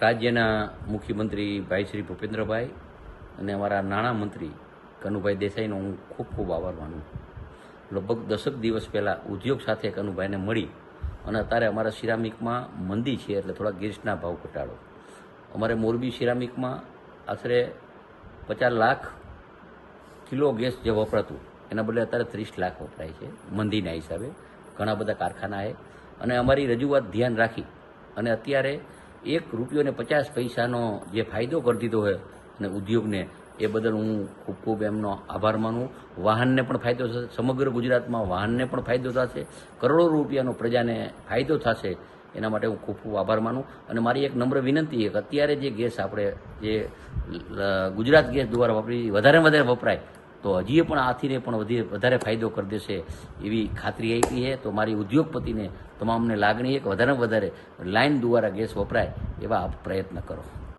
રાજ્યના મુખ્યમંત્રી ભાઈ શ્રી ભૂપેન્દ્રભાઈ અને અમારા નાણામંત્રી કનુભાઈ દેસાઈનો હું ખૂબ ખૂબ આભાર માનું લગભગ દસક દિવસ પહેલાં ઉદ્યોગ સાથે કનુભાઈને મળી અને અત્યારે અમારા સિરામિકમાં મંદી છે એટલે થોડા ગેસના ભાવ ઘટાડો. અમારે મોરબી સિરામિકમાં આશરે પચાસ લાખ કિલો ગેસ જે વપરાતું, એના બદલે અત્યારે ત્રીસ લાખ વપરાય છે મંદીના હિસાબે. ઘણા બધા કારખાના છે. અને અમારી રજૂઆત ધ્યાન રાખી અને અત્યારે એક રૂપિયો ને પચાસ પૈસાનો જે ફાયદો કરી દીધો હોય અને ઉદ્યોગને, એ બદલ હું ખૂબ ખૂબ એમનો આભાર માનું. વાહનને પણ ફાયદો થશે. સમગ્ર ગુજરાતમાં વાહનને પણ ફાયદો થશે. કરોડો રૂપિયાનો પ્રજાને ફાયદો થશે, એના માટે હું ખૂબ ખૂબ આભાર માનું. અને મારી એક નમ્ર વિનંતી એક અત્યારે જે ગેસ આપણે જે ગુજરાત ગેસ દ્વારા વાપરી વધારે વધારે વપરાય તો હજી પણ આથીને પણ વધી વધારે ફાયદો કરી દેશે એવી ખાતરી આપી છે. તો મારી ઉદ્યોગપતિને તમામને લાગણી છે કે વધારે વધારે લાઇન દ્વારા ગેસ વપરાય એવા પ્રયત્ન કરો.